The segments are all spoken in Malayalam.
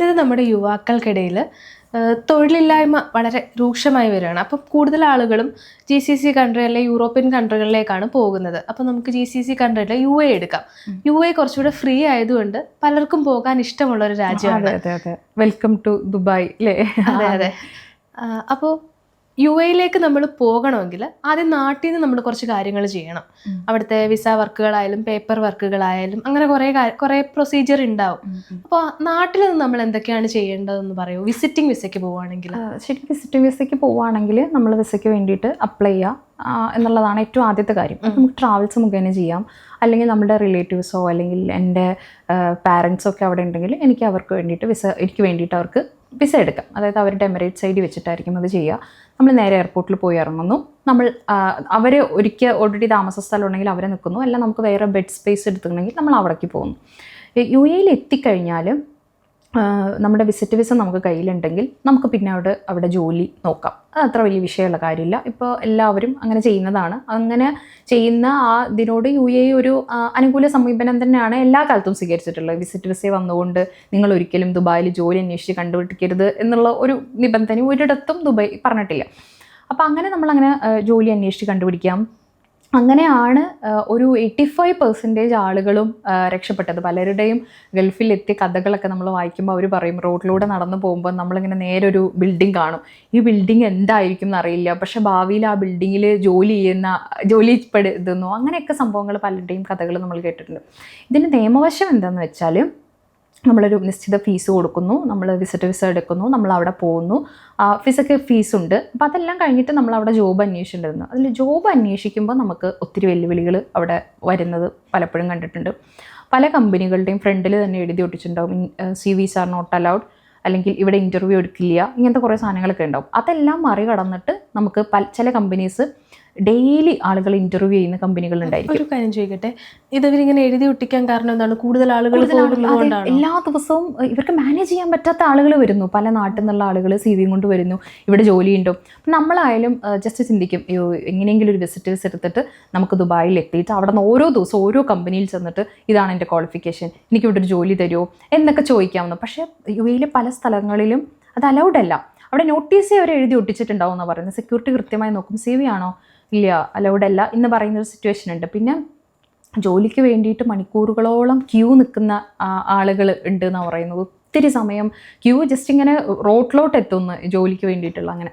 ഇന്നത്തെ നമ്മുടെ യുവാക്കൾക്കിടയിൽ തൊഴിലില്ലായ്മ വളരെ രൂക്ഷമായി വരികയാണ്. അപ്പം കൂടുതൽ ആളുകളും ജി സി സി കൺട്രി അല്ലെങ്കിൽ യൂറോപ്യൻ കൺട്രികളിലേക്കാണ് പോകുന്നത്. അപ്പം നമുക്ക് ജി സി സി കൺട്രിയിൽ യു എ എടുക്കാം. യു എ കുറച്ചുകൂടെ ഫ്രീ ആയതുകൊണ്ട് പലർക്കും പോകാൻ ഇഷ്ടമുള്ള ഒരു രാജ്യമാണ്. വെൽക്കം ടു ദുബായ് അല്ലേ അതെ അതെ. അപ്പോൾ യു എയിലേക്ക് നമ്മൾ പോകണമെങ്കിൽ ആദ്യം നാട്ടിൽ നിന്ന് നമ്മൾ കുറച്ച് കാര്യങ്ങൾ ചെയ്യണം. അവിടുത്തെ വിസ വർക്കുകളായാലും പേപ്പർ വർക്കുകളായാലും അങ്ങനെ കുറേ കുറേ പ്രൊസീജിയർ ഉണ്ടാവും അപ്പോൾ നാട്ടിൽ നിന്ന് നമ്മൾ എന്തൊക്കെയാണ് ചെയ്യേണ്ടതെന്ന് പറയൂ? വിസിറ്റിംഗ് വിസയ്ക്ക് പോവുകയാണെങ്കിൽ ശരി വിസിറ്റിംഗ് വിസിറ്റ് വിസയ്ക്ക് പോവുകയാണെങ്കിൽ നമ്മൾ വിസയ്ക്ക് വേണ്ടിയിട്ട് അപ്ലൈ ചെയ്യുക എന്നുള്ളതാണ് ഏറ്റവും ആദ്യത്തെ കാര്യം. നമുക്ക് ട്രാവൽസ് മുഖേന ചെയ്യാം. അല്ലെങ്കിൽ നമ്മുടെ റിലേറ്റീവ്സോ അല്ലെങ്കിൽ എന്റെ പാരൻസോ ഒക്കെ അവിടെ ഉണ്ടെങ്കിൽ എനിക്ക് അവർക്ക് വേണ്ടിയിട്ട് വിസ എനിക്ക് വേണ്ടിയിട്ട് അവർക്ക് വിസ എടുക്കാം. അതായത് അവരുടെ എമിറേറ്റ്സ് സൈഡിൽ ഡി വെച്ചിട്ടായിരിക്കും അത് ചെയ്യുക നമ്മൾ നേരെ എയർപോർട്ടിൽ പോയി ഇറങ്ങുന്നു. നമ്മൾ അവർ ഒരിക്കൽ ഓൾറെഡി താമസ സ്ഥലം ഉണ്ടെങ്കിൽ അവരെ നിൽക്കുന്നു. അല്ല നമുക്ക് വേറെ ബെഡ് സ്പേസ് എടുത്തിട്ടുണ്ടെങ്കിൽ നമ്മൾ അവിടേക്ക് പോകുന്നു. യു എയിൽ എത്തിക്കഴിഞ്ഞാൽ ആഹ് നമ്മുടെ വിസിറ്റ് വിസ നമുക്ക് കയ്യിലുണ്ടെങ്കിൽ നമുക്ക് പിന്നെ അവിടെ അവിടെ ജോലി നോക്കാം. അത് അത്ര വലിയ വിഷയമുള്ള കാര്യമില്ല. ഇപ്പോൾ എല്ലാവരും അങ്ങനെ ചെയ്യുന്നതാണ്. അങ്ങനെ ചെയ്യുന്ന ആ ഇതിനോട് യു എ ഒരു അനുകൂല സമീപനം തന്നെയാണ് എല്ലാ കാലത്തും സ്വീകരിച്ചിട്ടുള്ളത്. വിസിറ്റ് വിസ വന്നുകൊണ്ട് നിങ്ങൾ ഒരിക്കലും ദുബായിൽ ജോലി അന്വേഷിച്ച് കണ്ടുപിടിക്കരുത് എന്നുള്ള ഒരു നിബന്ധന ഒരിടത്തും ദുബായ് പറഞ്ഞിട്ടില്ല. അപ്പോൾ അങ്ങനെ നമ്മളങ്ങനെ ജോലി അന്വേഷിച്ച് കണ്ടുപിടിക്കാം. അങ്ങനെയാണ് ഒരു എയ്റ്റി ഫൈവ് പെർസെന്റേജ് ആളുകളും രക്ഷപ്പെട്ടത്. പലരുടെയും ഗൾഫിലെത്തിയ കഥകളൊക്കെ നമ്മൾ വായിക്കുമ്പോൾ അവർ പറയും റോഡിലൂടെ നടന്നു പോകുമ്പോൾ നമ്മളിങ്ങനെ നേരെ ഒരു ബിൽഡിംഗ് കാണും. ഈ ബിൽഡിംഗ് എന്തായിരിക്കും എന്നറിയില്ല. പക്ഷേ ഭാവിയിൽ ആ ബിൽഡിങ്ങിൽ ജോലി ചെയ്യുന്ന ജോലി പെടുന്നു അങ്ങനെയൊക്കെ സംഭവങ്ങൾ പലരുടെയും കഥകൾ നമ്മൾ കേട്ടിട്ടുണ്ട്. ഇതിന്റെ നിയമവശം എന്താണെന്ന് വെച്ചാൽ നമ്മളൊരു നിശ്ചിത ഫീസ് കൊടുക്കുന്നു നമ്മൾ വിസിറ്റ് വിസ എടുക്കുന്നു നമ്മൾ അവിടെ പോകുന്നു ഫീസൊക്കെ ഫീസുണ്ട് അപ്പോൾ അതെല്ലാം കഴിഞ്ഞിട്ട് നമ്മൾ അവിടെ ജോബ് അന്വേഷിച്ചിട്ടുണ്ടായിരുന്നു. അതിൽ ജോബ് അന്വേഷിക്കുമ്പോൾ നമുക്ക് ഒത്തിരി വെല്ലുവിളികൾ അവിടെ വരുന്നത് പലപ്പോഴും കണ്ടിട്ടുണ്ട്. പല കമ്പനികളുടെയും ഫ്രണ്ടിൽ തന്നെ എഴുതി ഒട്ടിച്ചിട്ടുണ്ടാവും. CVs are not allowed അല്ലെങ്കിൽ ഇവിടെ ഇന്റർവ്യൂ എടുക്കില്ല. ഇങ്ങനത്തെ കുറേ സാധനങ്ങളൊക്കെ ഉണ്ടാവും. അതെല്ലാം മറികടന്നിട്ട് നമുക്ക് പല ചില കമ്പനീസ് ഡെയിലി ആളുകൾ ഇന്റർവ്യൂ ചെയ്യുന്ന കമ്പനികളുണ്ടായിരിക്കും ഒരു കാര്യം ചോദിക്കട്ടെ? ഇതവരിങ്ങനെ എഴുതി ഒട്ടിക്കാൻ കാരണം എന്താണ്? കൂടുതൽ ആളുകൾ എല്ലാ ദിവസവും ഇവർക്ക് മാനേജ് ചെയ്യാൻ പറ്റാത്ത ആളുകൾ വരുന്നു. പല നാട്ടിൽ നിന്നുള്ള ആളുകൾ സി വിയും കൊണ്ട് വരുന്നു. ഇവിടെ ജോലിയുണ്ടോ നമ്മളായാലും ജസ്റ്റ് ചിന്തിക്കും. അയ്യോ എങ്ങനെയെങ്കിലും ഒരു വിസിറ്റേഴ്സ് വിസിറ്റ് എടുത്തിട്ട് നമുക്ക് ദുബായിൽ എത്തിയിട്ട് അവിടെ നിന്ന് ഓരോ ദിവസം ഓരോ കമ്പനിയിൽ ചെന്നിട്ട് ഇതാണ് എന്റെ ക്വാളിഫിക്കേഷൻ എനിക്ക് ഇവിടെ ഒരു ജോലി തരുമോ? എന്നൊക്കെ ചോദിക്കാവുന്നു. പക്ഷേ യു എയിലെ പല സ്ഥലങ്ങളിലും അത് അലൗഡ് അല്ല. അവിടെ നോട്ടീസേ അവർ എഴുതി ഒട്ടിച്ചിട്ടുണ്ടാവും എന്നാണ് പറയുന്നത്. സെക്യൂരിറ്റി കൃത്യമായി നോക്കും. സി വി ആണോ? ഇല്ല അലൗഡ് അല്ല എന്ന് പറയുന്ന ഒരു സിറ്റുവേഷൻ ഉണ്ട്. പിന്നെ ജോലിക്ക് വേണ്ടിയിട്ട് മണിക്കൂറുകളോളം ക്യൂ നിൽക്കുന്ന ആളുകൾ ഉണ്ട് എന്നാണ് പറയുന്നത്. ഒത്തിരി സമയം ക്യൂ ജസ്റ്റ് ഇങ്ങനെ റോട്ടിലോട്ട് എത്തുന്നു ജോലിക്ക് വേണ്ടിയിട്ടുള്ള അങ്ങനെ.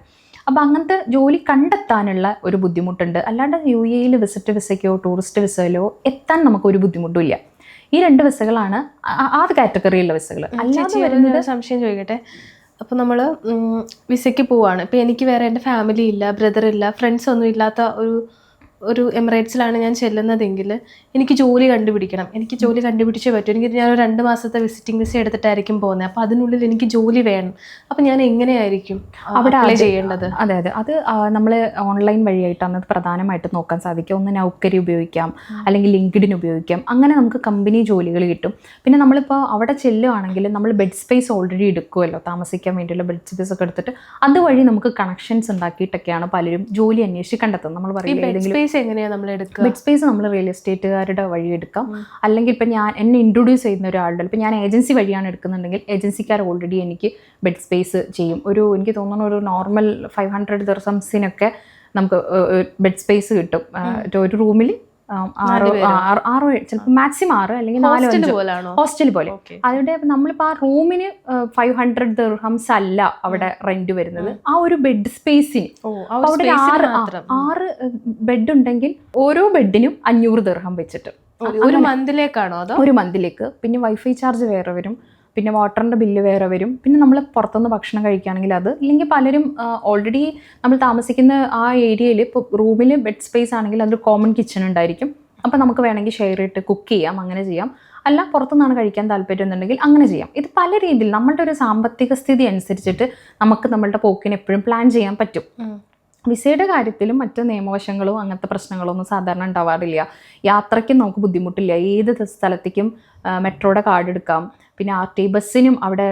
അപ്പോൾ അങ്ങനത്തെ ജോലി കണ്ടെത്താനുള്ള ഒരു ബുദ്ധിമുട്ടുണ്ട്. അല്ലാണ്ട് യു എയിൽ വിസിറ്റ് വിസയ്ക്കോ ടൂറിസ്റ്റ് വിസയിലോ എത്താൻ നമുക്കൊരു ഒരു ബുദ്ധിമുട്ടും ഈ രണ്ട് വിസകളാണ് ആ- കാറ്റഗറിയിലുള്ള വിസകൾ അല്ലാതെ വരുന്നത് സംശയം ചോദിക്കട്ടെ? അപ്പോൾ നമ്മൾ വിസയ്ക്ക് പോവുകയാണ് ഇപ്പോൾ എനിക്ക് വേറെ എന്റെ ഫാമിലി ഇല്ല ബ്രദർ ഇല്ല ഫ്രണ്ട്സ് ഒന്നും ഇല്ലാത്ത ഒരു ഒരു എമിറേറ്റ്സിലാണ് ഞാൻ ചെല്ലുന്നതെങ്കിൽ എനിക്ക് ജോലി കണ്ടുപിടിക്കണം. എനിക്ക് ജോലി കണ്ടുപിടിച്ചേ പറ്റൂ. എനിക്ക് ഞാൻ ഒരു രണ്ട് മാസത്തെ വിസിറ്റിംഗ് വിസ എടുത്തിട്ടായിരിക്കും പോകുന്നത് അപ്പോൾ അതിനുള്ളിൽ എനിക്ക് ജോലി വേണം. അപ്പം ഞാൻ എങ്ങനെയായിരിക്കും അവിടെ അപ്ലൈ ചെയ്യേണ്ടത്? അതെ അതെ. അത് നമ്മൾ ഓൺലൈൻ വഴിയായിട്ടാണ് അത് പ്രധാനമായിട്ട് നോക്കാൻ സാധിക്കും ഒന്ന് നൗക്കരി ഉപയോഗിക്കാം അല്ലെങ്കിൽ ലിങ്ക്ഡിൻ ഉപയോഗിക്കാം. അങ്ങനെ നമുക്ക് കമ്പനി ജോലികൾ കിട്ടും. പിന്നെ നമ്മളിപ്പോൾ അവിടെ ചെല്ലുവാണെങ്കിൽ നമ്മൾ ബെഡ് സ്പേസ് ഓൾറെഡി എടുക്കുമല്ലോ താമസിക്കാൻ വേണ്ടിയുള്ള ബെഡ് സ്പേസ് ഒക്കെ എടുത്തിട്ട് അതുവഴി നമുക്ക് കണക്ഷൻസ് ഉണ്ടാക്കിയിട്ടൊക്കെയാണ് പലരും ജോലി അന്വേഷിച്ച് കണ്ടെത്തുന്നത്. നമ്മൾ പറയുന്നത് സ്പേസ് എങ്ങനെയാണ് നമ്മൾ എടുക്കുക? ബെഡ് സ്പേസ് നമ്മൾ റിയൽ എസ്റ്റേറ്റുകാരുടെ വഴി എടുക്കാം. അല്ലെങ്കിൽ ഇപ്പം ഞാൻ എന്നെ ഇൻട്രൊഡ്യൂസ് ചെയ്യുന്ന ഒരാളുടെ ഇപ്പം ഞാൻ ഏജൻസി വഴിയാണ് എടുക്കുന്നുണ്ടെങ്കിൽ ഏജൻസിക്കാർ ഓൾറെഡി എനിക്ക് ബെഡ് സ്പേസ് ചെയ്യും. ഒരു എനിക്ക് തോന്നുന്നു ഒരു നോർമൽ ഫൈവ് ഹൺഡ്രഡ് ദിവസംസിനൊക്കെ നമുക്ക് ബെഡ് സ്പേസ് കിട്ടും. ഒരു റൂമിൽ ആറോ? ആറോ ചിലപ്പോൾ മാക്സിമം ആറ് അല്ലെങ്കിൽ നാലോ ഹോസ്റ്റൽ പോലെ. അവിടെ നമ്മളിപ്പോൾ ആ റൂമിന് ഫൈവ് ഹൺഡ്രഡ് ദിർഹംസ് അല്ല അവിടെ റെന്റ് വരുന്നത്. ആ ഒരു ബെഡ് സ്പേസിന് അവിടെ ആറ് ആറ് ബെഡ് ഉണ്ടെങ്കിൽ ഓരോ ബെഡിനും അഞ്ഞൂറ് ദിർഹം വെച്ചിട്ട്. ഒരു മന്തിലേക്കാണോ അതോ? ഒരു മന്തിലേക്ക് പിന്നെ വൈഫൈ ചാർജ് വേറെ വരും. പിന്നെ വാട്ടറിന്റെ ബില്ല് വേറെ വരും. പിന്നെ നമ്മൾ പുറത്തുനിന്ന് ഭക്ഷണം കഴിക്കുകയാണെങ്കിൽ അത് ഇല്ലെങ്കിൽ പലരും ഓൾറെഡി നമ്മൾ താമസിക്കുന്ന ആ ഏരിയയിൽ ഇപ്പോൾ റൂമിൽ ബെഡ് സ്പേസ് ആണെങ്കിൽ അതൊരു കോമൺ കിച്ചൺ ഉണ്ടായിരിക്കും. അപ്പോൾ നമുക്ക് വേണമെങ്കിൽ ഷെയർ ഇട്ട് കുക്ക് ചെയ്യാം അങ്ങനെ ചെയ്യാം. അല്ല പുറത്തുനിന്നാണ് കഴിക്കാൻ താല്പര്യം എന്നുണ്ടെങ്കിൽ അങ്ങനെ ചെയ്യാം. ഇത് പല രീതിയിൽ നമ്മളുടെ ഒരു സാമ്പത്തിക സ്ഥിതി അനുസരിച്ചിട്ട് നമുക്ക് നമ്മളുടെ പോക്കിന് എപ്പോഴും പ്ലാൻ ചെയ്യാൻ പറ്റും. വിസയുടെ കാര്യത്തിലും മറ്റ് നിയമവശങ്ങളോ അങ്ങനത്തെ പ്രശ്നങ്ങളോ ഒന്നും സാധാരണ ഉണ്ടാവാറില്ല. യാത്രയ്ക്കും നമുക്ക് ബുദ്ധിമുട്ടില്ല. ഏത് സ്ഥലത്തേക്കും മെട്രോയുടെ കാർഡ് എടുക്കാം. പിന്നെ ആർ ടി ബസ്സിനും അവിടെ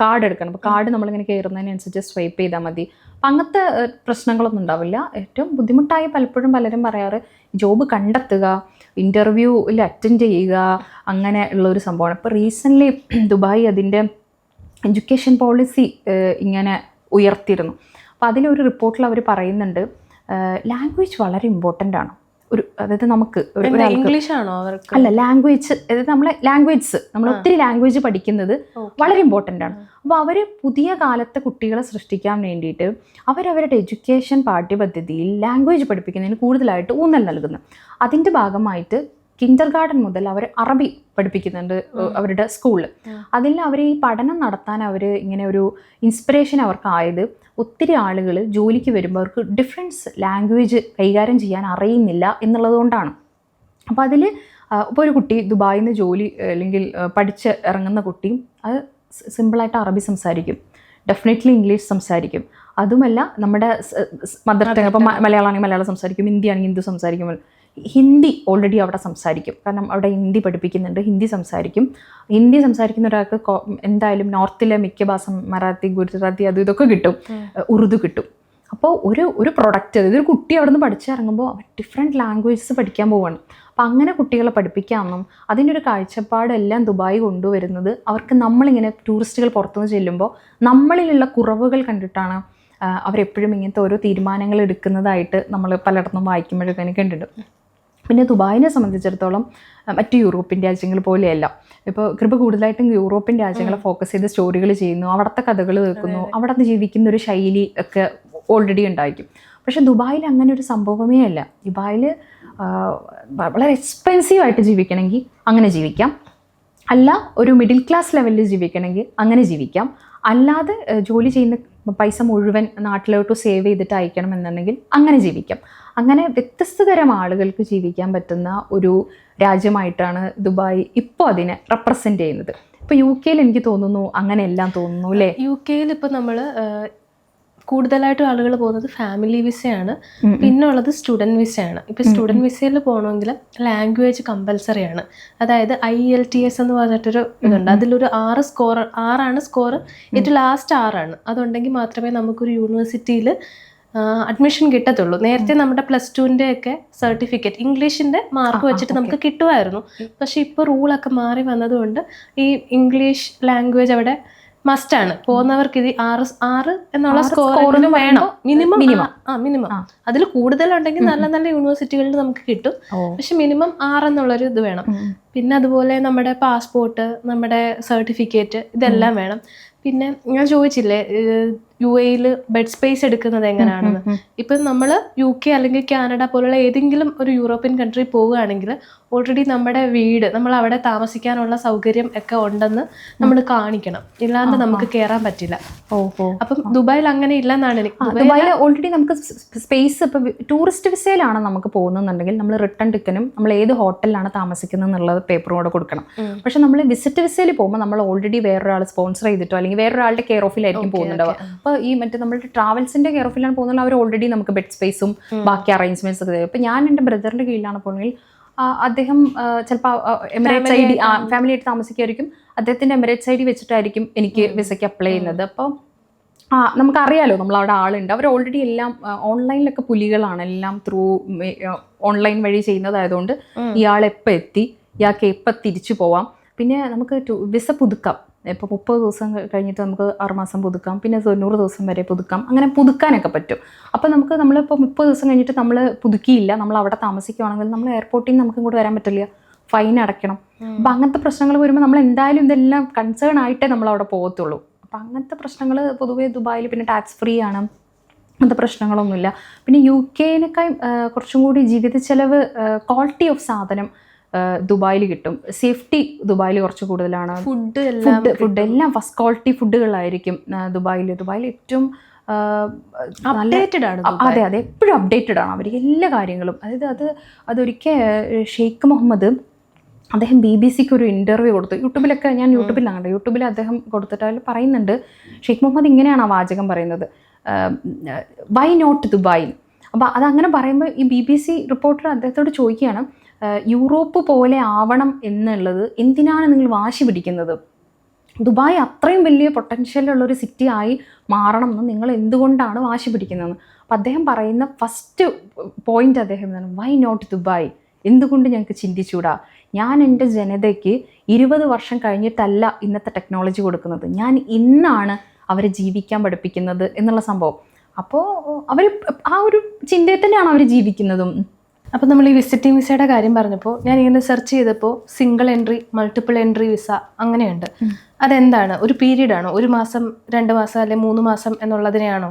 കാർഡ് എടുക്കണം. അപ്പോൾ കാർഡ് നമ്മളിങ്ങനെ കയറുന്നതിനനുസരിച്ച് സ്വൈപ്പ് ചെയ്താൽ മതി. അപ്പം അങ്ങനത്തെ പ്രശ്നങ്ങളൊന്നും ഉണ്ടാവില്ല. ഏറ്റവും ബുദ്ധിമുട്ടായി പലപ്പോഴും പലരും പറയാറ് ജോബ് കണ്ടെത്തുക ഇന്റർവ്യൂവിൽ അറ്റൻഡ് ചെയ്യുക അങ്ങനെ ഉള്ളൊരു സംഭവമാണ്. ഇപ്പോൾ റീസെന്റ്ലി ദുബായ് അതിന്റെ എഡ്യൂക്കേഷൻ പോളിസി ഇങ്ങനെ ഉയർത്തിയിരുന്നു. അപ്പോൾ അതിലൊരു റിപ്പോർട്ടിൽ അവർ പറയുന്നുണ്ട് ലാംഗ്വേജ് വളരെ ഇമ്പോർട്ടന്റ് ആണ്. ഒരു അതായത് നമുക്ക് ഇംഗ്ലീഷ് ആണോ അവർക്ക്? അല്ല ലാംഗ്വേജ് അതായത് നമ്മളെ ലാംഗ്വേജസ് നമ്മൾ ഒത്തിരി ലാംഗ്വേജ് പഠിക്കുന്നത് വളരെ ഇമ്പോർട്ടന്റ് ആണ്. അപ്പോൾ അവർ പുതിയ കാലത്തെ കുട്ടികളെ സൃഷ്ടിക്കാൻ വേണ്ടിയിട്ട് അവരവരുടെ എഡ്യൂക്കേഷൻ പാഠ്യപദ്ധതിയിൽ ലാംഗ്വേജ് പഠിപ്പിക്കുന്നതിന് കൂടുതലായിട്ട് ഊന്നൽ നൽകുന്നു. അതിന്റെ ഭാഗമായിട്ട് കിൻഡർ ഗാർഡൻ മുതൽ അവർ അറബി പഠിപ്പിക്കുന്നുണ്ട് അവരുടെ സ്കൂളിൽ അതിൽ അവർ ഈ പഠനം നടത്താൻ അവർ ഇങ്ങനെ ഒരു ഇൻസ്പിറേഷൻ അവർക്കായത് ഒത്തിരി ആളുകൾ ജോലിക്ക് വരുമ്പോൾ അവർക്ക് ഡിഫറൻസ് ലാംഗ്വേജ് കൈകാര്യം ചെയ്യാൻ അറിയുന്നില്ല എന്നുള്ളത് കൊണ്ടാണ്. അപ്പോൾ അതിൽ ഇപ്പോൾ ഒരു കുട്ടി ദുബായിൽ നിന്ന് ജോലി അല്ലെങ്കിൽ പഠിച്ച് ഇറങ്ങുന്ന കുട്ടി അത് സിമ്പിളായിട്ട് അറബി സംസാരിക്കും. ഡെഫിനറ്റ്ലി ഇംഗ്ലീഷ് സംസാരിക്കും. അതുമല്ല നമ്മുടെ മദർ ടങ് ഇപ്പോൾ മലയാളമാണെങ്കിൽ മലയാളം സംസാരിക്കും ഹിന്ദി ആണെങ്കിൽ ഹിന്ദി സംസാരിക്കും. ഹിന്ദി ഓൾറെഡി അവിടെ സംസാരിക്കും. കാരണം അവിടെ ഹിന്ദി പഠിപ്പിക്കുന്നുണ്ട് ഹിന്ദി സംസാരിക്കും. ഹിന്ദി സംസാരിക്കുന്ന ഒരാൾക്ക് എന്തായാലും നോർത്തിലെ മിക്ക ഭാസം മറാത്തി ഗുജറാത്തി അത് ഇതൊക്കെ കിട്ടും. ഉറുദു കിട്ടും. അപ്പോൾ ഒരു ഒരു പ്രൊഡക്റ്റ് അതായത് ഒരു കുട്ടി അവിടെ നിന്ന് പഠിച്ചിറങ്ങുമ്പോൾ അവൻ ഡിഫറെന്റ് ലാംഗ്വേജസ് പഠിക്കാൻ പോവാണ്. അപ്പം അങ്ങനെ കുട്ടികളെ പഠിപ്പിക്കാമെന്നും അതിന്റെ ഒരു കാഴ്ചപ്പാടെല്ലാം ദുബായി കൊണ്ടുവരുന്നത് അവർക്ക് നമ്മളിങ്ങനെ ടൂറിസ്റ്റുകൾ പുറത്തുനിന്ന് ചെല്ലുമ്പോൾ നമ്മളിലുള്ള കുറവുകൾ കണ്ടിട്ടാണ് അവരെപ്പോഴും ഇങ്ങനത്തെ ഓരോ തീരുമാനങ്ങൾ എടുക്കുന്നതായിട്ട് നമ്മൾ പലയിടത്തും വായിക്കുമ്പോഴൊക്കെ എനിക്ക് കണ്ടിട്ടുണ്ട്. പിന്നെ ദുബായിനെ സംബന്ധിച്ചിടത്തോളം മറ്റ് യൂറോപ്യൻ രാജ്യങ്ങൾ പോലെയല്ല. ഇപ്പോൾ കൃപ കൂടുതലായിട്ടും യൂറോപ്യൻ രാജ്യങ്ങളെ ഫോക്കസ് ചെയ്ത് സ്റ്റോറികൾ ചെയ്യുന്നു അവിടുത്തെ കഥകൾ കേൾക്കുന്നു അവിടെ ജീവിക്കുന്ന ഒരു ശൈലി ഒക്കെ ഓൾറെഡി ഉണ്ടായിരിക്കും. പക്ഷെ ദുബായിൽ അങ്ങനെ ഒരു സംഭവമേ അല്ല. ദുബായിൽ വളരെ എക്സ്പെൻസീവ് ആയിട്ട് ജീവിക്കണമെങ്കിൽ അങ്ങനെ ജീവിക്കാം. അല്ല ഒരു മിഡിൽ ക്ലാസ് ലെവലിൽ ജീവിക്കണമെങ്കിൽ അങ്ങനെ ജീവിക്കാം. അല്ലാതെ ജോലി ചെയ്യുന്ന പൈസ മുഴുവൻ നാട്ടിലോട്ട് സേവ് ചെയ്തിട്ട് അയക്കണം എന്നുണ്ടെങ്കിൽ അങ്ങനെ ജീവിക്കാം. അങ്ങനെ വ്യത്യസ്ത തരം ആളുകൾക്ക് ജീവിക്കാൻ പറ്റുന്ന ഒരു രാജ്യമായിട്ടാണ് ദുബായ് ഇപ്പോൾ അതിനെ റെപ്രസെന്റ് ചെയ്യുന്നത്. ഇപ്പോൾ യു കെയിൽ എനിക്ക് തോന്നുന്നു അങ്ങനെയെല്ലാം തോന്നുന്നു അല്ലേ? യു കെയിൽ ഇപ്പോൾ നമ്മൾ ആഹ്, കൂടുതലായിട്ടും ആളുകൾ പോകുന്നത് ഫാമിലി വിസയാണ് പിന്നെ ഉള്ളത് സ്റ്റുഡന്റ് വിസയാണ് ഇപ്പോൾ സ്റ്റുഡന്റ് വിസയിൽ പോകണമെങ്കിൽ ലാംഗ്വേജ് കമ്പൽസറി ആണ്. അതായത് ഐ എൽ ടി എസ് എന്ന് പറഞ്ഞിട്ടൊരു ഇതുണ്ട്. അതിലൊരു ആറ് സ്കോർ ആറാണ് സ്കോർ ഏറ്റവും ലാസ്റ്റ് ആറാണ്. അതുണ്ടെങ്കിൽ മാത്രമേ നമുക്കൊരു യൂണിവേഴ്സിറ്റിയിൽ അഡ്മിഷൻ കിട്ടത്തുള്ളൂ. നേരത്തെ നമ്മുടെ പ്ലസ് ടുവിന്റെ ഒക്കെ സർട്ടിഫിക്കറ്റ് ഇംഗ്ലീഷിന്റെ മാർക്ക് വെച്ചിട്ട് നമുക്ക് കിട്ടുമായിരുന്നു. പക്ഷേ ഇപ്പോൾ റൂളൊക്കെ മാറി വന്നതുകൊണ്ട് ഈ ഇംഗ്ലീഷ് ലാംഗ്വേജ് അവിടെ മസ്റ്റ് ആണ്. പോകുന്നവർക്ക് ഇത് ആറ് ആറ് എന്നുള്ള എന്ന് വേണം. മിനിമം മിനിമം ആ മിനിമം. അതിൽ കൂടുതലുണ്ടെങ്കിൽ നല്ല നല്ല യൂണിവേഴ്സിറ്റികളിൽ നമുക്ക് കിട്ടും. പക്ഷെ മിനിമം ആറ് എന്നുള്ളൊരു ഇത് വേണം. പിന്നെ അതുപോലെ നമ്മുടെ പാസ്പോർട്ട് നമ്മുടെ സർട്ടിഫിക്കറ്റ് ഇതെല്ലാം വേണം. പിന്നെ ഞാൻ ചോദിച്ചില്ലേ യു എയിൽ ബെഡ് സ്പേസ് എടുക്കുന്നത് എങ്ങനെയാണെന്ന്. ഇപ്പം നമ്മൾ യു കെ അല്ലെങ്കിൽ കാനഡ പോലുള്ള ഏതെങ്കിലും ഒരു യൂറോപ്യൻ കൺട്രി പോവുകയാണെങ്കിൽ ഓൾറെഡി നമ്മുടെ വീട് നമ്മൾ അവിടെ താമസിക്കാനുള്ള സൗകര്യം ഒക്കെ ഉണ്ടെന്ന് നമ്മൾ കാണിക്കണം. ഇല്ലാണ്ട് നമുക്ക് കയറാൻ പറ്റില്ല. ഓഹോ അപ്പം ദുബായിൽ അങ്ങനെ ഇല്ലെന്നാണ് എനിക്ക് ദുബായിൽ ഓൾറെഡി നമുക്ക് സ്പേസ് ഇപ്പം ടൂറിസ്റ്റ് വിസയിലാണ് നമുക്ക് പോകുന്നതെന്നുണ്ടെങ്കിൽ നമ്മൾ റിട്ടേൺ ടിക്കനും നമ്മൾ ഏത് ഹോട്ടലിലാണ് താമസിക്കുന്നത് എന്നുള്ളത് പേപ്പറും കൂടെ കൊടുക്കണം. പക്ഷെ നമ്മൾ വിസിറ്റ് വിസയിൽ പോകുമ്പോൾ നമ്മൾ ഓൾറെഡി വേറൊരാൾ സ്പോൺസർ ചെയ്തിട്ടോ അല്ലെങ്കിൽ വേറൊരാളുടെ കെയർ ഓഫിലായിരിക്കും പോകുന്നുണ്ടാവുക. അപ്പോൾ ഈ മറ്റേ നമ്മുടെ ട്രാവൽസിന്റെ കെയർ ഓഫിലാണ് പോകുന്നത്. അവർ ഓൾറെഡി നമുക്ക് ബെഡ് സ്പേസും ബാക്കി അറേഞ്ച്മെന്റ്സ് ഒക്കെ തരും. ഇപ്പം ഞാൻ എന്റെ ബ്രദറിന്റെ കീഴിലാണ് പോകുന്നെങ്കിൽ അദ്ദേഹം ചിലപ്പോൾ എമിറേറ്റ്സ് ഐ ഡി ഫാമിലി ആയിട്ട് താമസിക്കുമായിരിക്കും അദ്ദേഹത്തിന്റെ എമിറേറ്റ്സ് ഐ ഡി വെച്ചിട്ടായിരിക്കും എനിക്ക് വിസയ്ക്ക് അപ്ലൈ ചെയ്യുന്നത്. അപ്പോൾ ആ നമുക്കറിയാലോ നമ്മൾ അവിടെ ആളുണ്ട്. അവർ ഓൾറെഡി എല്ലാം ഓൺലൈനിലൊക്കെ പുലികളാണ്. എല്ലാം ത്രൂ ഓൺലൈൻ വഴി ചെയ്യുന്നതായതുകൊണ്ട് ഇയാൾ എപ്പോൾ എത്തി ഇയാൾക്ക് എപ്പോൾ തിരിച്ചു പോവാം. പിന്നെ നമുക്ക് വിസ പുതുക്കാം. ഇപ്പോൾ മുപ്പത് ദിവസം കഴിഞ്ഞിട്ട് നമുക്ക് ആറുമാസം പുതുക്കാം പിന്നെ തൊണ്ണൂറ് ദിവസം വരെ പുതുക്കാം അങ്ങനെ പുതുക്കാനൊക്കെ പറ്റും. അപ്പോൾ നമുക്ക് നമ്മളിപ്പോൾ മുപ്പത് ദിവസം കഴിഞ്ഞിട്ട് നമ്മൾ പുതുക്കിയില്ല നമ്മൾ അവിടെ താമസിക്കുകയാണെങ്കിൽ നമ്മൾ എയർപോർട്ടിൽ നിന്ന് നമുക്ക് ഇങ്ങോട്ട് വരാൻ പറ്റില്ല. ഫൈൻ അടയ്ക്കണം. അപ്പം അങ്ങനത്തെ പ്രശ്നങ്ങൾ വരുമ്പോൾ നമ്മൾ എന്തായാലും ഇതെല്ലാം കൺസേൺ ആയിട്ടേ നമ്മൾ അവിടെ പോകത്തുള്ളൂ. അപ്പം അങ്ങനത്തെ പ്രശ്നങ്ങൾ പൊതുവേ ദുബായിൽ പിന്നെ ടാക്സ് ഫ്രീ ആണ്. അങ്ങനത്തെ പ്രശ്നങ്ങളൊന്നുമില്ല. പിന്നെ യു കെനേക്കാൾ കുറച്ചും കൂടി ജീവിത ചെലവ് ക്വാളിറ്റി ഓഫ് സാധനം ദുബായിൽ കിട്ടും. സേഫ്റ്റി ദുബായിൽ കുറച്ച് കൂടുതലാണ്. ഫുഡ് എല്ലാം ഫുഡ് ഫുഡ് എല്ലാം ഫസ്റ്റ് ക്വാളിറ്റി ഫുഡുകളായിരിക്കും ദുബായിൽ ദുബായിൽ ഏറ്റവും അപ്ഡേറ്റഡ് ആണ് അതെ അതെ എപ്പോഴും അപ്ഡേറ്റഡ് ആണ് അവർ എല്ലാ കാര്യങ്ങളും. അതായത് അത് അതൊരിക്കൽ ഷെയ്ഖ് മുഹമ്മദ് അദ്ദേഹം ബി ബി സിക്ക് ഒരു ഇന്റർവ്യൂ കൊടുത്തു. യൂട്യൂബിലൊക്കെ ഞാൻ യൂട്യൂബിലാണ് കണ്ടത് യൂട്യൂബിൽ അദ്ദേഹം കൊടുത്തിട്ട് അതിൽ പറയുന്നുണ്ട്. ഷെയ്ഖ് മുഹമ്മദ് ഇങ്ങനെയാണ് ആ വാചകം പറയുന്നത്. വൈ നോട്ട് ദുബായ് അപ്പോൾ അതങ്ങനെ പറയുമ്പോൾ ഈ ബി ബി സി റിപ്പോർട്ടർ അദ്ദേഹത്തോട് ചോദിക്കുകയാണ്. യൂറോപ്പ് പോലെ ആവണം എന്നുള്ളത് എന്തിനാണ് നിങ്ങൾ വാശി പിടിക്കുന്നത്? ദുബായ് അത്രയും വലിയ ഒരു സിറ്റി ആയി മാറണം എന്ന് നിങ്ങൾ എന്തുകൊണ്ടാണ് വാശി പിടിക്കുന്നതെന്ന് അപ്പം അദ്ദേഹം പറയുന്ന ഫസ്റ്റ് പോയിന്റ് അദ്ദേഹം വൈ നോട്ട് ദുബായ്? എന്തുകൊണ്ട് ഞങ്ങൾക്ക് ചിന്തിച്ചൂടാ? ഞാൻ എന്റെ ജനതയ്ക്ക് ഇരുപത് വർഷം കഴിഞ്ഞിട്ടല്ല ഇന്നത്തെ ടെക്നോളജി കൊടുക്കുന്നത്. ഞാൻ ഇന്നാണ് അവരെ ജീവിക്കാൻ പഠിപ്പിക്കുന്നത് എന്നുള്ള സംഭവം. അപ്പോൾ അവർ ആ ഒരു ചിന്തയിൽ തന്നെയാണ് അവർ ജീവിക്കുന്നതും. അപ്പോൾ നമ്മൾ ഈ വിസിറ്റിംഗ് വിസയുടെ കാര്യം പറഞ്ഞപ്പോൾ ഞാൻ ഇങ്ങനെ സെർച്ച് ചെയ്തപ്പോൾ single entry multiple entry visa അങ്ങനെയുണ്ട് അതെന്താണ്? ഒരു പീരീഡ് ആണോ? ഒരു മാസം രണ്ട് മാസം അല്ലെ മൂന്ന് മാസം എന്നുള്ളതിനെയാണോ?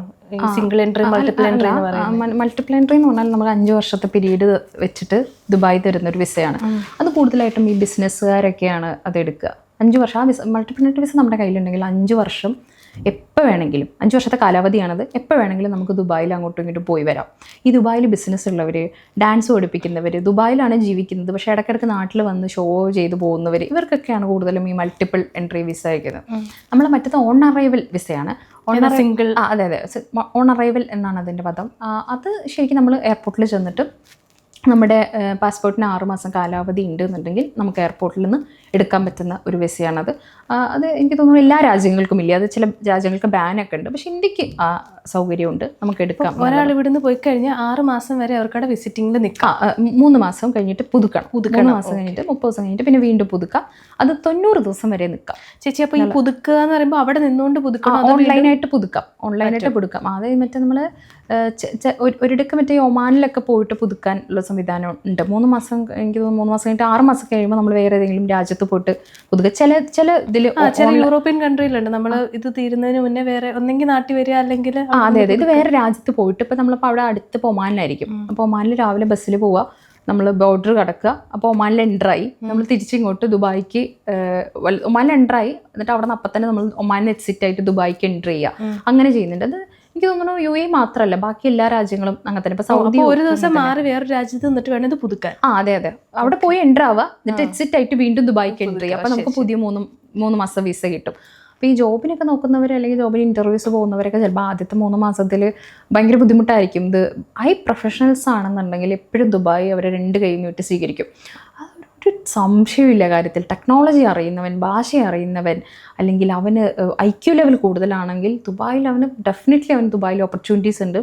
സിംഗിൾ എൻട്രി മൾട്ടിപ്പിൾ എൻട്രി എന്ന് പറയുന്നത്. മൾട്ടിപ്പിൾ എൻട്രി എന്ന് പറഞ്ഞാൽ നമുക്ക് അഞ്ച് വർഷത്തെ പീരീഡ് വെച്ചിട്ട് ദുബായ് തരുന്ന ഒരു വിസയാണ് അത് കൂടുതലായിട്ടും ഈ ബിസിനസ്സുകാരൊക്കെയാണ് അത് എടുക്കുക. അഞ്ച് വർഷം ആ വിസ മൾട്ടിപ്പിൾ എൻട്രി വിസ നമ്മുടെ കയ്യിലുണ്ടെങ്കിൽ അഞ്ച് വർഷം എപ്പോൾ വേണമെങ്കിലും അഞ്ച് വർഷത്തെ കാലാവധിയാണത് എപ്പോൾ വേണമെങ്കിലും നമുക്ക് ദുബായിൽ അങ്ങോട്ടും ഇങ്ങോട്ടും പോയി വരാം. ഈ ദുബായിൽ ബിസിനസ് ഉള്ളവർ ഡാൻസ് പഠിപ്പിക്കുന്നവർ ദുബായിലാണ് ജീവിക്കുന്നത്. പക്ഷേ ഇടയ്ക്കിടയ്ക്ക് നാട്ടിൽ വന്ന് ഷോ ചെയ്ത് പോകുന്നവർ ഇവർക്കൊക്കെയാണ് കൂടുതലും ഈ മൾട്ടിപ്പിൾ എൻട്രി വിസ അയക്കുന്നത്. നമ്മൾ മറ്റത് ഓൺ അറൈവൽ വിസയാണ് ഓൺ സിംഗിൾ അതെ അതെ. ഓൺ അറൈവൽ എന്നാണ് അതിന്റെ പദം. അത് ശരിക്കും നമ്മൾ എയർപോർട്ടിൽ ചെന്നിട്ട് നമ്മുടെ പാസ്പോർട്ടിന് ആറുമാസം കാലാവധി ഉണ്ട് എന്നുണ്ടെങ്കിൽ നമുക്ക് എയർപോർട്ടിൽ നിന്ന് എടുക്കാൻ പറ്റുന്ന ഒരു വിസയാണത് അത് എനിക്ക് തോന്നുന്നു എല്ലാ രാജ്യങ്ങൾക്കും ഇല്ല. അത് ചില രാജ്യങ്ങൾക്ക് ബാനൊക്കെ ഉണ്ട്. പക്ഷെ ഇന്ത്യയ്ക്ക് ആ സൗകര്യമുണ്ട്. നമുക്ക് എടുക്കാം. ഒരാൾ ഇവിടുന്ന് പോയി കഴിഞ്ഞാൽ ആറ് മാസം വരെ അവർക്കവിടെ വിസിറ്റിംഗിൽ നിൽക്കാം. മൂന്ന് മാസം കഴിഞ്ഞിട്ട് പുതുക്കണം. പുതുക്കണം. മാസം കഴിഞ്ഞിട്ട് മുപ്പത് ദിവസം കഴിഞ്ഞിട്ട് പിന്നെ വീണ്ടും പുതുക്കാം. അത് തൊണ്ണൂറ് ദിവസം വരെ നിൽക്കാം. ചേച്ചി അപ്പോൾ ഈ പുതുക്കുക എന്ന് പറയുമ്പോൾ അവിടെ നിന്നുകൊണ്ട് പുതുക്കണം ഓൺലൈനായിട്ട് പുതുക്കാം. ഓൺലൈനായിട്ട് പുതുക്കാം. അതായത് മറ്റേ നമ്മൾ ഒരിടക്ക് മറ്റേ ഒമാനിലൊക്കെ പോയിട്ട് പുതുക്കാൻ ഉള്ള സംവിധാനം ഉണ്ട്. മൂന്ന് മാസം എനിക്ക് തോന്നുന്നു മൂന്ന് മാസം കഴിഞ്ഞിട്ട് ആറ് മാസം കഴിയുമ്പോൾ നമ്മൾ വേറെ ഏതെങ്കിലും രാജ്യത്ത് പോയിട്ട് പുതുക്കുക ചില ചില ഇതിൽ ചില യൂറോപ്യൻ കൺട്രിയിലുണ്ട്. നമ്മൾ ഇത് തീരുന്നതിന് മുന്നേ വേറെ ഒന്നെങ്കിൽ നാട്ടിൽ വരിക അല്ലെങ്കിൽ ആ അതെ അതെ. ഇത് വേറെ രാജ്യത്ത് പോയിട്ട് ഇപ്പം നമ്മളിപ്പോൾ അവിടെ അടുത്ത് ഇപ്പോൾ ഒമാനിലായിരിക്കും. അപ്പോൾ ഒമാനിൽ രാവിലെ ബസ്സിൽ പോവുക നമ്മൾ ബോർഡർ കടക്കുക. അപ്പോൾ ഒമാനിൽ എന്ററായി നമ്മൾ തിരിച്ചിങ്ങോട്ട് ദുബായിക്ക് ഒമാനിൽ എന്ററായി എന്നിട്ട് അവിടെ നിന്ന് അപ്പം തന്നെ നമ്മൾ ഒമാനിൽ എക്സിറ്റ് ആയിട്ട് ദുബായിക്ക് എന്റർ ചെയ്യുക അങ്ങനെ ചെയ്യുന്നുണ്ട്. അത് എനിക്ക് തോന്നുന്നു യു എ മാത്രമല്ല ബാക്കി എല്ലാ രാജ്യങ്ങളും അങ്ങനെ തന്നെ. സൗദി ഒരു ദിവസം മാറി വേറെ രാജ്യത്ത് നിന്നിട്ട് വേണം ഇത് പുതുക്കാൻ. ആ അതെ അതെ. അവിടെ പോയി എന്റർ ആവുക എന്നിട്ട് എക്സിറ്റ് ആയിട്ട് വീണ്ടും ദുബായിക്ക് എന്റർ ചെയ്യുക അപ്പോൾ നമുക്ക് പുതിയ മൂന്ന് മൂന്ന് മാസം വിസ കിട്ടും. അപ്പോൾ ഈ ജോബിനൊക്കെ നോക്കുന്നവർ അല്ലെങ്കിൽ ജോബിന് ഇന്റർവ്യൂസ് പോകുന്നവരൊക്കെ ചിലപ്പോൾ ആദ്യത്തെ മൂന്ന് മാസത്തിൽ ഭയങ്കര ബുദ്ധിമുട്ടായിരിക്കും. ഇത് ഹൈ പ്രൊഫഷണൽസ് ആണെന്നുണ്ടെങ്കിൽ എപ്പോഴും ദുബായ് അവരെ രണ്ട് കൈ നീട്ടി സ്വീകരിക്കും. അതൊരു സംശയമില്ല കാര്യത്തിൽ. ടെക്നോളജി അറിയുന്നവൻ ഭാഷ അറിയുന്നവൻ അല്ലെങ്കിൽ അവന് ഐ ക്യു ലെവൽ കൂടുതലാണെങ്കിൽ ദുബായിൽ അവന് ഡെഫിനറ്റ്ലി അവന് ദുബായിൽ ഓപ്പർച്യൂണിറ്റീസ് ഉണ്ട്.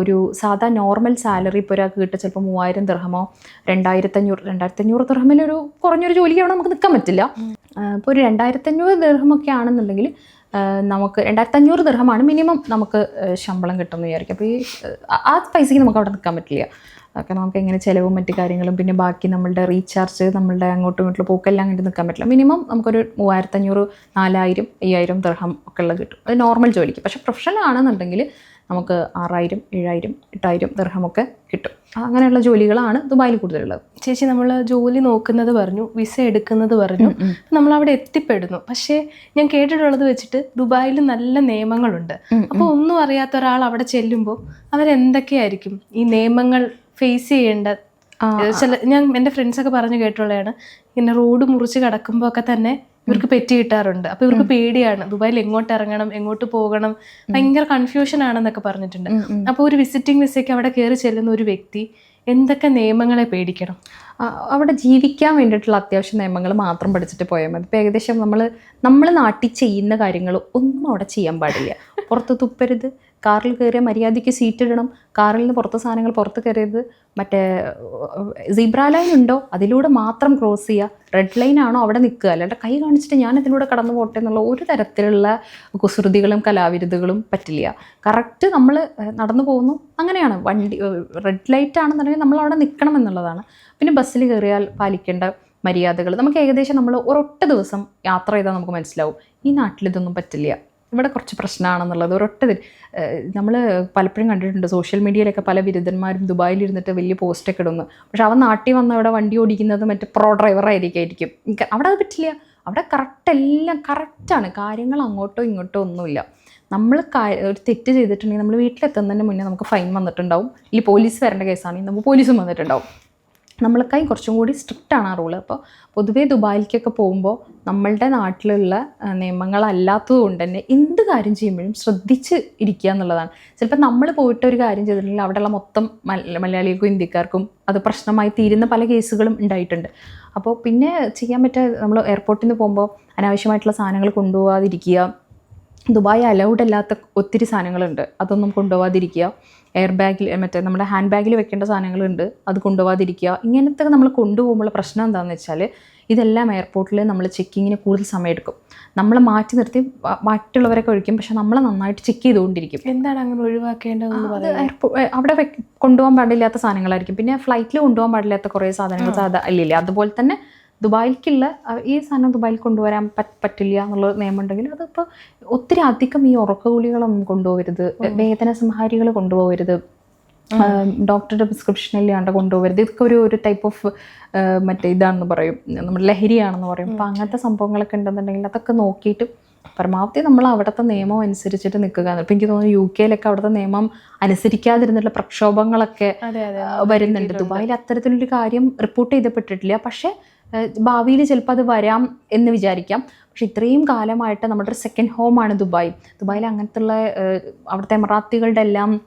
ഒരു സാധാ നോർമൽ സാലറി ഇപ്പോൾ ഒരാൾക്ക് കിട്ടുക ചിലപ്പോൾ മൂവായിരം ദിർഹമോ രണ്ടായിരത്തഞ്ഞൂറ് രണ്ടായിരത്തഞ്ഞൂറ് ദൃഹമിലൊരു കുറഞ്ഞൊരു ജോലി അവിടെ നമുക്ക് നിൽക്കാൻ പറ്റില്ല. ഇപ്പോൾ ഒരു രണ്ടായിരത്തഞ്ഞൂറ് ദൃഹമൊക്കെ ആണെന്നുണ്ടെങ്കിൽ നമുക്ക് രണ്ടായിരത്തഞ്ഞൂറ് ദിർഹമാണ് മിനിമം നമുക്ക് ശമ്പളം കിട്ടുമെന്ന് വിചാരിക്കും. അപ്പോൾ ഈ ആ പൈസയ്ക്ക് നമുക്ക് അവിടെ നിൽക്കാൻ പറ്റില്ല. കാരണം നമുക്ക് എങ്ങനെ ചിലവും മറ്റു കാര്യങ്ങളും പിന്നെ ബാക്കി നമ്മളുടെ റീചാർജ് നമ്മളുടെ അങ്ങോട്ടും ഇങ്ങോട്ടും പോക്കെല്ലാം കണ്ട് നിൽക്കാൻ പറ്റില്ല. മിനിമം നമുക്കൊരു മൂവായിരത്തഞ്ഞൂറ് നാലായിരം അയ്യായിരം ദിർഹം ഒക്കെ ഉള്ളത് കിട്ടും. അത് നോർമൽ ജോലിക്ക്. പക്ഷേ പ്രൊഫഷണൽ ആണെന്നുണ്ടെങ്കിൽ നമുക്ക് ആറായിരം ഏഴായിരം എട്ടായിരം ദർഹമൊക്കെ കിട്ടും. അങ്ങനെയുള്ള ജോലികളാണ് ദുബായിൽ കൂടുതലുള്ളത്. ചേച്ചി നമ്മൾ ജോലി നോക്കുന്നത് പറഞ്ഞു വിസ എടുക്കുന്നത് പറഞ്ഞു നമ്മൾ അവിടെ എത്തിപ്പെടുന്നു. പക്ഷേ ഞാൻ കേട്ടിട്ടുള്ളത് വെച്ചിട്ട് ദുബായിൽ നല്ല നിയമങ്ങളുണ്ട്. അപ്പോൾ ഒന്നും അറിയാത്ത ഒരാൾ അവിടെ ചെല്ലുമ്പോൾ അവരെന്തൊക്കെയായിരിക്കും? ഈ നിയമങ്ങൾ ഫേസ് ചെയ്യേണ്ട. ചില ഞാൻ എന്റെ ഫ്രണ്ട്സൊക്കെ പറഞ്ഞു കേട്ടുള്ളതാണ് ഇങ്ങനെ റോഡ് മുറിച്ച് കിടക്കുമ്പോൾ ഒക്കെ തന്നെ ഇവർക്ക് പെറ്റി കിട്ടാറുണ്ട്. അപ്പൊ ഇവർക്ക് പേടിയാണ്. ദുബായിൽ എങ്ങോട്ട് ഇറങ്ങണം എങ്ങോട്ട് പോകണം? ഭയങ്കര കൺഫ്യൂഷൻ ആണെന്നൊക്കെ പറഞ്ഞിട്ടുണ്ട്. അപ്പോൾ ഒരു വിസിറ്റിംഗ് വിസയ്ക്ക് അവിടെ കയറി ചെല്ലുന്ന ഒരു വ്യക്തി എന്തൊക്കെ നിയമങ്ങളെ പേടിക്കണം? അവിടെ ജീവിക്കാൻ വേണ്ടിയിട്ടുള്ള അത്യാവശ്യ നിയമങ്ങൾ മാത്രം പഠിച്ചിട്ട് പോയാൽ മതി. ഇപ്പോൾ ഏകദേശം നമ്മൾ നമ്മൾ നാട്ടിൽ ചെയ്യുന്ന കാര്യങ്ങൾ ഒന്നും അവിടെ ചെയ്യാൻ പാടില്ല. പുറത്ത് തുപ്പരുത്. കാറിൽ കയറിയ മര്യാദയ്ക്ക് സീറ്റ് ഇടണം. കാറിൽ നിന്ന് പുറത്ത് സാധനങ്ങൾ പുറത്ത് കയറിയത് മറ്റേ സീബ്ര ലൈൻ ഉണ്ടോ? അതിലൂടെ മാത്രം ക്രോസ് ചെയ്യുക റെഡ് ലൈൻ ആണോ അവിടെ നിൽക്കുക? അല്ലാണ്ട് കൈ കാണിച്ചിട്ട് ഞാൻ ഇതിലൂടെ കടന്നു പോട്ടെ എന്നുള്ള ഒരു തരത്തിലുള്ള കുസൃതികളും കലാവിരുതുകളും പറ്റില്ല. കറക്റ്റ് നമ്മൾ നടന്നു പോകുന്നു. അങ്ങനെയാണ്. വണ്ടി റെഡ് ലൈറ്റ് ആണെന്നുണ്ടെങ്കിൽ നമ്മൾ അവിടെ നിൽക്കണം എന്നുള്ളതാണ്. പിന്നെ ബസ്സിൽ കയറിയാൽ പാലിക്കേണ്ട മര്യാദകൾ. നമുക്ക് ഏകദേശം നമ്മൾ ഒരൊറ്റ ദിവസം യാത്ര ചെയ്താൽ നമുക്ക് മനസ്സിലാവും. ഈ നാട്ടിൽ ഇതൊന്നും പറ്റില്ല. ഇവിടെ കുറച്ച് പ്രശ്നമാണെന്നുള്ളത് ഒരൊറ്റ നമ്മൾ പലപ്പോഴും കണ്ടിട്ടുണ്ട് സോഷ്യൽ മീഡിയയിലൊക്കെ പല ബിരുദന്മാരും ദുബായിൽ ഇരുന്നിട്ട് വലിയ പോസ്റ്റൊക്കെ ഇടുന്നു. പക്ഷെ അവൻ നാട്ടിൽ വന്ന് അവിടെ വണ്ടി ഓടിക്കുന്നത് മറ്റേ പ്രോ ഡ്രൈവറായിരിക്കും അവിടെ അത് പറ്റില്ല. അവിടെ കറക്റ്റ് എല്ലാം കറക്റ്റാണ് കാര്യങ്ങൾ അങ്ങോട്ടോ ഇങ്ങോട്ടോ ഒന്നുമില്ല. നമ്മൾ ഒരു തെറ്റ് ചെയ്തിട്ടുണ്ടെങ്കിൽ നമ്മൾ വീട്ടിലെത്തുന്നതിന് മുന്നേ നമുക്ക് ഫൈൻ വന്നിട്ടുണ്ടാവും. ഈ പോലീസ് വരേണ്ട കേസാണെങ്കിൽ നമുക്ക് പോലീസും വന്നിട്ടുണ്ടാവും. നമ്മളെക്കായി കുറച്ചും കൂടി സ്ട്രിക്റ്റ് ആണ് ആ റൂൾ അപ്പോൾ പൊതുവേ ദുബായിലേക്കൊക്കെ പോകുമ്പോൾ നമ്മളുടെ നാട്ടിലുള്ള നിയമങ്ങളല്ലാത്തത് കൊണ്ട് തന്നെ എന്ത് കാര്യം ചെയ്യുമ്പോഴും ശ്രദ്ധിച്ച് ഇരിക്കുക എന്നുള്ളതാണ്. ചിലപ്പോൾ നമ്മൾ പോയിട്ട് ഒരു കാര്യം ചെയ്തിട്ടുണ്ടെങ്കിൽ അവിടെയുള്ള മൊത്തം മല- മലയാളികൾക്കും ഇന്ത്യക്കാർക്കും അത് പ്രശ്നമായി തീരുന്ന പല കേസുകളും ഉണ്ടായിട്ടുണ്ട്. അപ്പോൾ പിന്നെ ചെയ്യാൻ പറ്റുക നമ്മൾ എയർപോർട്ടിൽ നിന്ന് പോകുമ്പോൾ അനാവശ്യമായിട്ടുള്ള സാധനങ്ങൾ കൊണ്ടുപോകാതിരിക്കുക ദുബായ് അലൗഡ് അല്ലാത്ത ഒത്തിരി സാധനങ്ങളുണ്ട്. അതൊന്നും കൊണ്ടുപോകാതിരിക്കുക എയർ ബാഗിൽ മറ്റേ നമ്മുടെ ഹാൻഡ് ബാഗിൽ വെക്കേണ്ട സാധനങ്ങളുണ്ട്. അത് കൊണ്ടുപോകാതിരിക്കുക ഇങ്ങനത്തെ നമ്മൾ കൊണ്ടുപോകുമ്പോൾ പ്രശ്നം എന്താണെന്ന് വെച്ചാൽ ഇതെല്ലാം എയർപോർട്ടിൽ നമ്മൾ ചെക്കിങ്ങിന് കൂടുതൽ സമയം എടുക്കും നമ്മൾ മാറ്റി നിർത്തി മറ്റുള്ളവരൊക്കെ ഒഴിക്കും. പക്ഷെ നമ്മൾ നന്നായിട്ട് ചെക്ക് ചെയ്തുകൊണ്ടിരിക്കും. എന്താണ് അങ്ങനെ ഒഴിവാക്കേണ്ടത് അവിടെ കൊണ്ടുപോകാൻ പാടില്ലാത്ത സാധനങ്ങളായിരിക്കും. പിന്നെ ഫ്ലൈറ്റിൽ കൊണ്ടുപോകാൻ പാടില്ലാത്ത കുറേ സാധനങ്ങൾ സാധാ ഇല്ലില്ല. അതുപോലെ തന്നെ ദുബായിലേക്കുള്ള ഈ സാധനം ദുബായിൽ കൊണ്ടുവരാൻ പറ്റില്ല എന്നുള്ള നിയമം ഉണ്ടെങ്കിൽ അതിപ്പോൾ ഒത്തിരി അധികം ഈ ഉറക്ക ഗുളികളൊന്നും കൊണ്ടുപോകരുത് വേദന സംഹാരികൾ കൊണ്ടുപോകരുത് ഡോക്ടറുടെ പ്രിസ്ക്രിപ്ഷൻ ഇല്ലാണ്ട് കൊണ്ടുപോകരുത്. ഇതൊക്കെ ഒരു ഒരു ടൈപ്പ് ഓഫ് മറ്റേ ഇതാണെന്ന് പറയും. നമ്മുടെ ലഹരിയാണെന്ന് പറയും. അപ്പോൾ അങ്ങനത്തെ സംഭവങ്ങളൊക്കെ ഉണ്ടെന്നുണ്ടെങ്കിൽ അതൊക്കെ നോക്കിയിട്ട് പരമാവധി നമ്മൾ അവിടുത്തെ നിയമം അനുസരിച്ചിട്ട് നിൽക്കുക. ഇപ്പം എനിക്ക് തോന്നുന്നു യു കെയിലൊക്കെ അവിടുത്തെ നിയമം അനുസരിക്കാതിരുന്നുള്ള പ്രക്ഷോഭങ്ങളൊക്കെ വരുന്നുണ്ട്. ദുബായിൽ അത്തരത്തിലൊരു കാര്യം റിപ്പോർട്ട് ചെയ്തപ്പെട്ടിട്ടില്ല. പക്ഷേ ഭാവിയിൽ ചിലപ്പോൾ അത് വരാം എന്ന് വിചാരിക്കാം. പക്ഷെ ഇത്രയും കാലമായിട്ട് നമ്മുടെ ഒരു സെക്കൻഡ് ഹോമാണ് ദുബായ്. ദുബായിൽ അങ്ങനത്തുള്ള അവിടുത്തെ എമറാത്തികളുടെ എല്ലാം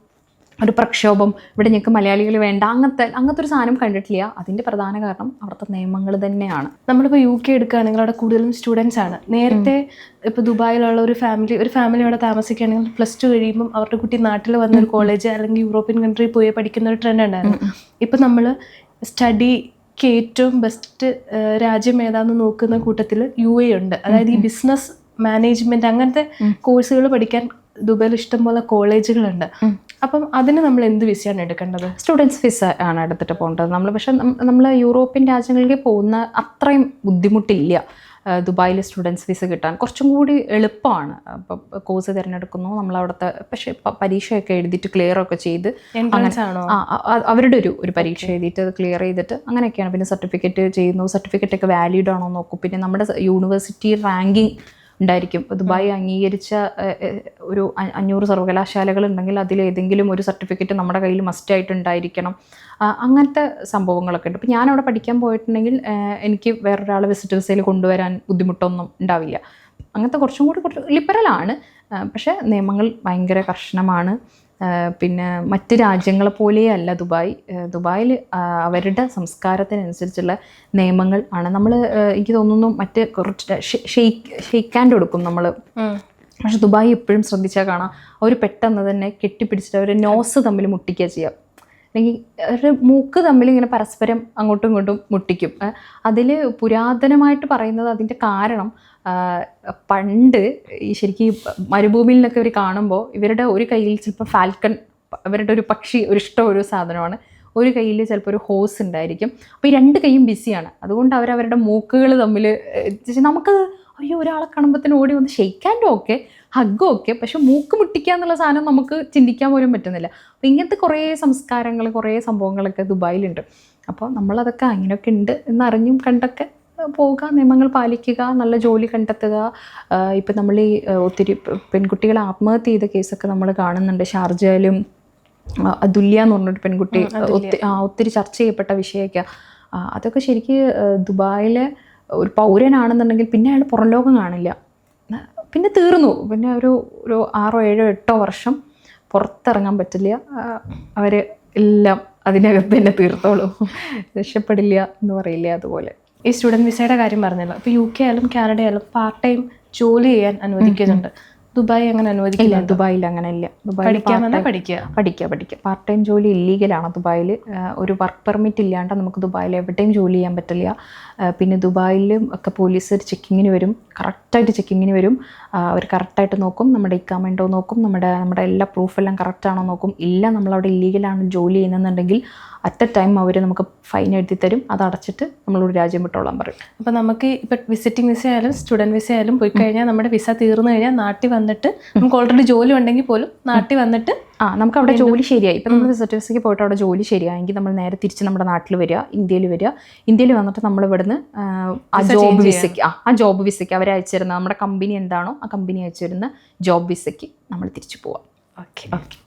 ഒരു പ്രക്ഷോഭം ഇവിടെ ഞങ്ങൾക്ക് മലയാളികൾ വേണ്ട അങ്ങനത്തെ അങ്ങനത്തെ ഒരു സാധനം കണ്ടിട്ടില്ല. അതിന്റെ പ്രധാന കാരണം അവിടുത്തെ നിയമങ്ങൾ തന്നെയാണ്. നമ്മളിപ്പോൾ യു കെ എടുക്കുകയാണെങ്കിൽ അവിടെ കൂടുതലും സ്റ്റുഡൻസ് ആണ്. നേരത്തെ ഇപ്പോൾ ദുബായിലുള്ള ഒരു ഫാമിലി ഒരു ഫാമിലി അവിടെ താമസിക്കുകയാണെങ്കിൽ പ്ലസ് ടു കഴിയുമ്പം അവരുടെ കുട്ടി നാട്ടിൽ വന്ന ഒരു കോളേജ് അല്ലെങ്കിൽ യൂറോപ്യൻ കൺട്രി പോയി പഠിക്കുന്ന ഒരു ട്രെൻഡ് ഉണ്ടായിരുന്നു. ഇപ്പം നമ്മൾ സ്റ്റഡിക്ക് ഏറ്റവും ബെസ്റ്റ് രാജ്യം ഏതാണെന്ന് നോക്കുന്ന കൂട്ടത്തിൽ യു എ ഉണ്ട്. അതായത് ഈ ബിസിനസ് മാനേജ്മെന്റ് അങ്ങനത്തെ കോഴ്സുകൾ പഠിക്കാൻ ദുബൈയിൽ ഇഷ്ടംപോലെ കോളേജുകളുണ്ട്. അപ്പം അതിന് നമ്മൾ എന്ത് വിസയാണ് എടുക്കേണ്ടത്? സ്റ്റുഡൻസ് വിസ ആണ് എടുത്തിട്ട് പോകേണ്ടത്. നമ്മൾ പക്ഷെ നമ്മൾ യൂറോപ്യൻ രാജ്യങ്ങളിലേക്ക് പോകുന്ന അത്രയും ബുദ്ധിമുട്ടില്ല. ദുബായിൽ സ്റ്റുഡൻസ് വിസ കിട്ടാൻ കുറച്ചും കൂടി എളുപ്പമാണ്. അപ്പം കോഴ്സ് തിരഞ്ഞെടുക്കുന്നു. നമ്മൾ അവിടുത്തെ പക്ഷേ പരീക്ഷയൊക്കെ എഴുതിയിട്ട് ക്ലിയർ ഒക്കെ ചെയ്ത് അവരുടെ ഒരു ഒരു പരീക്ഷ എഴുതിയിട്ട് അത് ക്ലിയർ ചെയ്തിട്ട് അങ്ങനെയൊക്കെയാണ്. പിന്നെ സർട്ടിഫിക്കറ്റ് ചെയ്യുന്നു. സർട്ടിഫിക്കറ്റ് ഒക്കെ വാലിഡ് ആണോ നോക്കും. പിന്നെ നമ്മുടെ യൂണിവേഴ്സിറ്റി റാങ്കിങ് ഉണ്ടായിരിക്കും. ദുബായ് അംഗീകരിച്ച ഒരു അഞ്ഞൂറ് സർവകലാശാലകൾ ഉണ്ടെങ്കിൽ അതിലേതെങ്കിലും ഒരു സർട്ടിഫിക്കറ്റ് നമ്മുടെ കയ്യിൽ മസ്റ്റായിട്ട് ഉണ്ടായിരിക്കണം. അങ്ങനത്തെ സംഭവങ്ങളൊക്കെ ഉണ്ട്. ഇപ്പം ഞാനവിടെ പഠിക്കാൻ പോയിട്ടുണ്ടെങ്കിൽ എനിക്ക് വേറൊരാളെ വിസിറ്റ് വിസയിൽ കൊണ്ടുവരാൻ ബുദ്ധിമുട്ടൊന്നും ഉണ്ടാവില്ല. അങ്ങനത്തെ കുറച്ചും കൂടി കുറച്ച് ലിബറലാണ് പക്ഷേ നിയമങ്ങൾ ഭയങ്കര കർശനമാണ്. പിന്നെ മറ്റ് രാജ്യങ്ങളെ പോലെയല്ല ദുബായ്. ദുബായിൽ അവരുടെ സംസ്കാരത്തിനനുസരിച്ചുള്ള നിയമങ്ങൾ ആണ്. നമ്മൾ എനിക്ക് തോന്നുന്നു മറ്റ് കുറച്ച് ഷെയ്ക്ക് ഷെയ്ക്ക് ഹാൻഡ് കൊടുക്കും നമ്മൾ പക്ഷെ ദുബായ് എപ്പോഴും ശ്രദ്ധിച്ചാൽ കാണാം. അവർ പെട്ടെന്ന് തന്നെ കെട്ടിപ്പിടിച്ചിട്ട് അവർ നോസ് തമ്മിൽ മുട്ടിക്കുക ചെയ്യാം. അല്ലെങ്കിൽ ഒരു മൂക്ക് തമ്മിൽ ഇങ്ങനെ പരസ്പരം അങ്ങോട്ടും ഇങ്ങോട്ടും മുട്ടിക്കും. അതിൽ പുരാതനമായിട്ട് പറയുന്നത് അതിന്റെ കാരണം പണ്ട് ഈ ശരിക്കും മരുഭൂമിയിൽ നിന്നൊക്കെ ഇവർ കാണുമ്പോൾ ഇവരുടെ ഒരു കയ്യിൽ ചിലപ്പോൾ ഫാൽക്കൺ ഇവരുടെ ഒരു പക്ഷി ഒരു ഇഷ്ടം ഒരു സാധനമാണ്. ഒരു കയ്യിൽ ചിലപ്പോൾ ഒരു ഹോസ് ഉണ്ടായിരിക്കും. അപ്പോൾ ഈ രണ്ട് കൈയും ബിസിയാണ്. അതുകൊണ്ട് അവർ അവരുടെ മൂക്കുകൾ തമ്മിൽ നമുക്ക് അയ്യോ ഒരാളെ കാണുമ്പോഴത്തേന് ഓടി വന്ന് ഷെയ്ക്കാൻഡും ഓക്കെ ഹഗ്ഗും ഒക്കെ പക്ഷെ മൂക്ക് മുട്ടിക്കുക എന്നുള്ള സാധനം നമുക്ക് ചിന്തിക്കാൻ പോലും പറ്റുന്നില്ല. അപ്പോൾ ഇങ്ങനത്തെ കുറേ സംസ്കാരങ്ങൾ കുറേ സംഭവങ്ങളൊക്കെ ദുബായിലുണ്ട്. അപ്പോൾ നമ്മളതൊക്കെ അങ്ങനെയൊക്കെ ഉണ്ട് എന്നറിഞ്ഞും കണ്ടൊക്കെ പോവുക നിയമങ്ങൾ പാലിക്കുക നല്ല ജോലി കണ്ടെത്തുക. ഇപ്പം നമ്മൾ ഈ ഒത്തിരി പെൺകുട്ടികൾ ആത്മഹത്യ ചെയ്ത കേസൊക്കെ നമ്മൾ കാണുന്നുണ്ട്. ഷാർജയിലും അതുല്യ എന്ന് പറഞ്ഞൊരു പെൺകുട്ടി ഒത്തിരി ചർച്ച ചെയ്യപ്പെട്ട വിഷയമൊക്കെ അതൊക്കെ ശരിക്ക് ദുബായിലെ ഒരു പൗരനാണെന്നുണ്ടെങ്കിൽ പിന്നെ അയാൾ പുറം ലോകം കാണില്ല. പിന്നെ തീർന്നു. പിന്നെ ഒരു ഒരു ആറോ ഏഴോ എട്ടോ വർഷം പുറത്തിറങ്ങാൻ പറ്റില്ല. അവർ എല്ലാം അതിനകത്ത് തന്നെ തീർത്തോളൂ. രക്ഷപ്പെടില്ല എന്ന് പറയില്ല അതുപോലെ. ഈ സ്റ്റുഡന്റ് വിസയുടെ കാര്യം പറഞ്ഞല്ലോ. ഇപ്പോൾ യു കെ ആയാലും കാനഡ ആയാലും പാർട്ട് ടൈം ജോലി ചെയ്യാൻ അനുവദിക്കുന്നുണ്ട്. ദുബായ് അങ്ങനെ അനുവദിക്കില്ല ദുബായിൽ അങ്ങനെ ഇല്ല ദുബായിൽ പഠിക്കുക. പഠിക്കുക പഠിക്കുക. പാർട്ട് ടൈം ജോലി ഇല്ലീഗലാണ് ദുബായിൽ ഒരു വർക്ക് പെർമിറ്റ് ഇല്ലാണ്ട് നമുക്ക് ദുബായിൽ എവിടെയും ജോലി ചെയ്യാൻ പറ്റില്ല. പിന്നെ ദുബായിലും ഒക്കെ പോലീസ് ചെക്കിങ്ങിന് വരും. കറക്റ്റായിട്ട് ചെക്കിങ്ങിന് വരും. അവർ കറക്റ്റായിട്ട് നോക്കും. നമ്മുടെ ഇക്കാമെന്റോ നോക്കും. നമ്മുടെ നമ്മുടെ എല്ലാ പ്രൂഫെല്ലാം കറക്റ്റാണോ നോക്കും. ഇല്ല നമ്മളവിടെ ഇല്ലീഗലാണ് ജോലി ചെയ്യുന്നുണ്ടെങ്കിൽ അറ്റ് എ ടൈം അവർ നമുക്ക് ഫൈൻ എഴുതി തരും. അത് അടച്ചിട്ട് നമ്മളോട് രാജ്യം വിട്ടോളാൻ പറയും. അപ്പോൾ നമുക്ക് ഇപ്പം വിസിറ്റിംഗ് വിസ ആയാലും സ്റ്റുഡന്റ് വിസ ആയാലും പോയി കഴിഞ്ഞാൽ നമ്മുടെ വിസ തീർന്നു കഴിഞ്ഞാൽ നാട്ടിൽ വന്നിട്ട് നമുക്ക് ഓൾറെഡി ജോലി ഉണ്ടെങ്കിൽ പോലും നാട്ടിൽ വന്നിട്ട് ആ നമുക്ക് അവിടെ ജോലി ശരിയായി. ഇപ്പം നമ്മൾ വിസയ്ക്ക് പോയിട്ട് അവിടെ ജോലി ശരിയായെങ്കിൽ നമ്മൾ നേരെ തിരിച്ച് നമ്മുടെ നാട്ടിൽ വരിക ഇന്ത്യയിൽ വരിക. ഇന്ത്യയിൽ വന്നിട്ട് നമ്മൾ ഇവിടുന്ന് ആ, ആ ജോബ് വിസയ്ക്ക് ആ ആ ജോബ് വിസയ്ക്ക് അവർ അയച്ചു തരുന്ന നമ്മുടെ കമ്പനി എന്താണോ ആ കമ്പനി അയച്ചു തരുന്ന ജോബ് വിസയ്ക്ക് നമ്മൾ തിരിച്ചു പോവാം. Okay okay